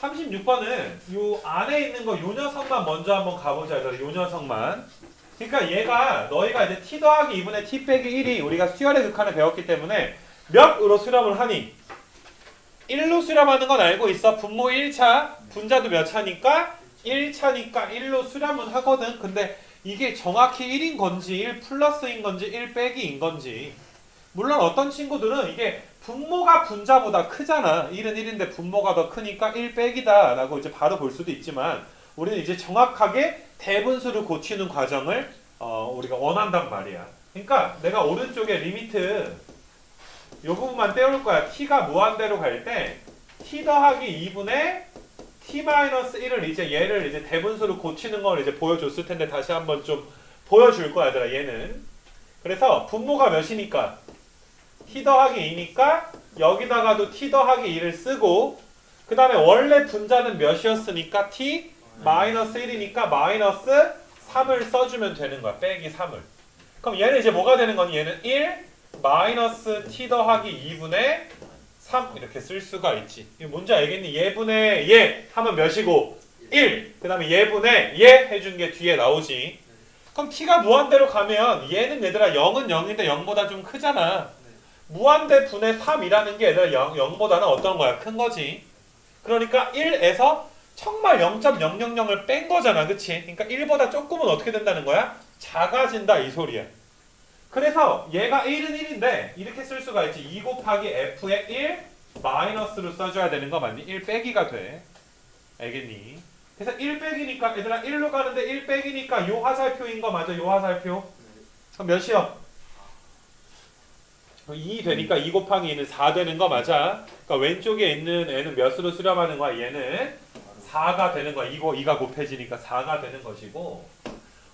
36번은 요 안에 있는 거 요 녀석만 먼저 한번 가보자. 요 녀석만. 그러니까 얘가 너희가 이제 t 더하기 2분의 t 빼기 1이 우리가 수열의 극한을 배웠기 때문에 몇으로 수렴을 하니? 1로 수렴하는 건 알고 있어. 분모 1차, 분자도 몇 차니까? 1차니까 1로 수렴은 하거든. 근데 이게 정확히 1인 건지 1 플러스인 건지 1 빼기인 건지 물론 어떤 친구들은 이게 분모가 분자보다 크잖아. 1은 1인데 분모가 더 크니까 1 빼기다 라고 이제 바로 볼 수도 있지만 우리는 이제 정확하게 대분수를 고치는 과정을 어, 우리가 원한단 말이야. 그러니까 내가 오른쪽에 리미트 요 부분만 떼올 거야. t가 무한대로 갈 때 t 더하기 2분의 t 마이너스 1을 이제 얘를 이제 대분수로 고치는 걸 이제 보여줬을 텐데 다시 한번 좀 보여줄 거야, 얘들아. 얘는. 그래서 분모가 몇이니까 t 더하기 2니까 여기다가도 t 더하기 2를 쓰고 그 다음에 원래 분자는 몇이었으니까 t 마이너스 1이니까 마이너스 3을 써주면 되는 거야. 빼기 3을. 그럼 얘는 이제 뭐가 되는 거니? 얘는 1 마이너스 t 더하기 2분의 3 이렇게 쓸 수가 있지. 이게 뭔지 알겠니? 얘분의 얘 하면 몇이고 1. 그 다음에 얘분의 얘 해준 게 뒤에 나오지. 그럼 t가 무한대로 가면 얘는 얘들아 0은 0인데 0보다 좀 크잖아. 무한대 분의 3이라는 게 얘들아 0, 0보다는 어떤 거야? 큰 거지. 그러니까 1에서 정말 0.000을 뺀 거잖아. 그치? 그러니까 1보다 조금은 어떻게 된다는 거야? 작아진다 이 소리야. 그래서 얘가 1은 1인데 이렇게 쓸 수가 있지. 2 곱하기 f의 1 마이너스로 써줘야 되는 거 맞니? 1 빼기가 돼. 알겠니? 그래서 1 빼기니까 얘들아 1로 가는데 1 빼기니까 요 화살표인 거 맞아? 요 화살표. 그럼 몇이요? 2 되니까 2 곱하기 2는 4 되는 거 맞아? 그러니까 왼쪽에 있는 애는 몇으로 수렴하는 거야? 얘는 4가 되는 거야. 이거 2가 곱해지니까 4가 되는 것이고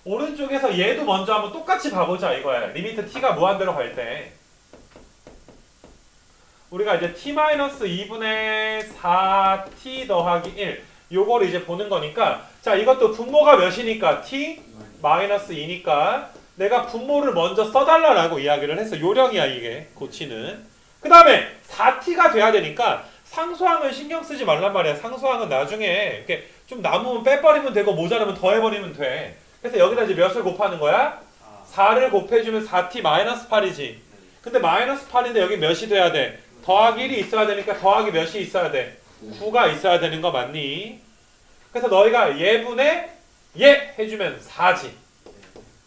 오른쪽에서 얘도 먼저 한번 똑같이 봐보자 이거야. 리미트 t가 무한대로 갈 때 우리가 이제 t-2분의 4t 더하기 1 요거를 이제 보는 거니까 자 이것도 분모가 몇이니까 t 마이너스 2니까 내가 분모를 먼저 써달라라고 이야기를 했어. 요령이야 이게 고치는. 그 다음에 4t가 돼야 되니까 상수항은 신경 쓰지 말란 말이야. 상수항은 나중에 이렇게 좀 남으면 빼버리면 되고 모자라면 더해버리면 돼. 그래서 여기다 이제 몇을 곱하는 거야? 4를 곱해주면 4t 마이너스 8이지. 근데 마이너스 8인데 여기 몇이 돼야 돼? 더하기 1이 있어야 되니까 더하기 몇이 있어야 돼? 9가 있어야 되는 거 맞니? 그래서 너희가 예분의 예 해주면 4지.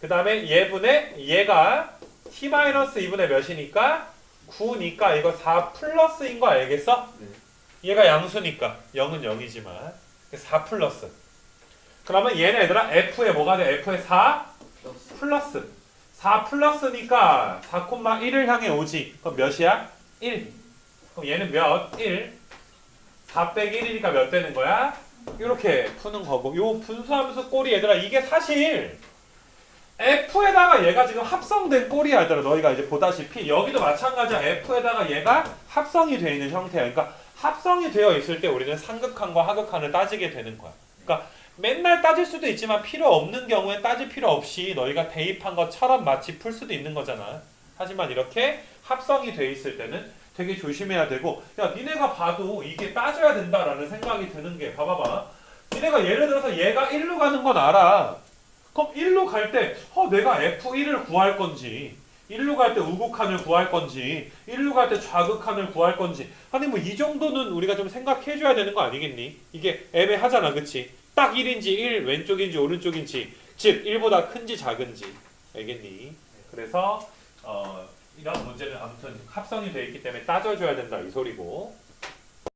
그 다음에 예분의 얘가 t-2분의 몇이니까 9니까 이거 4 플러스인 거 알겠어? 얘가 양수니까 0은 0이지만 4 플러스. 그러면 얘네 얘들아 f에 뭐가 돼? f에 4 플러스. 4 플러스니까 4,1을 향해 오지. 그럼 몇이야? 1. 그럼 얘는 몇? 1. 4 빼기 1이니까 몇 되는 거야? 이렇게 푸는 거고. 요 분수함수 꼴이 얘들아 이게 사실 F에다가 얘가 지금 합성된 꼴이야 얘들아 너희가 이제 보다시피. 여기도 마찬가지야. F에다가 얘가 합성이 되어 있는 형태야. 그러니까 합성이 되어 있을 때 우리는 상극한과 하극한을 따지게 되는 거야. 그러니까 맨날 따질 수도 있지만 필요 없는 경우엔 따질 필요 없이 너희가 대입한 것처럼 마치 풀 수도 있는 거잖아. 하지만 이렇게 합성이 돼 있을 때는 되게 조심해야 되고 야 니네가 봐도 이게 따져야 된다라는 생각이 드는 게 봐봐봐. 니네가 예를 들어서 얘가 1로 가는 건 알아 그럼 1로 갈 때, 어, 내가 F1을 구할 건지, 1로 갈 때 우극한을 구할 건지, 1로 갈 때 좌극한을 구할 건지, 아니 뭐 이 정도는 우리가 좀 생각해 줘야 되는 거 아니겠니? 이게 애매하잖아, 그치? 딱 1인지 1, 왼쪽인지 오른쪽인지, 즉 1보다 큰지 작은지, 알겠니? 그래서 어, 이런 문제는 아무튼 합성이 돼 있기 때문에 따져줘야 된다 이 소리고.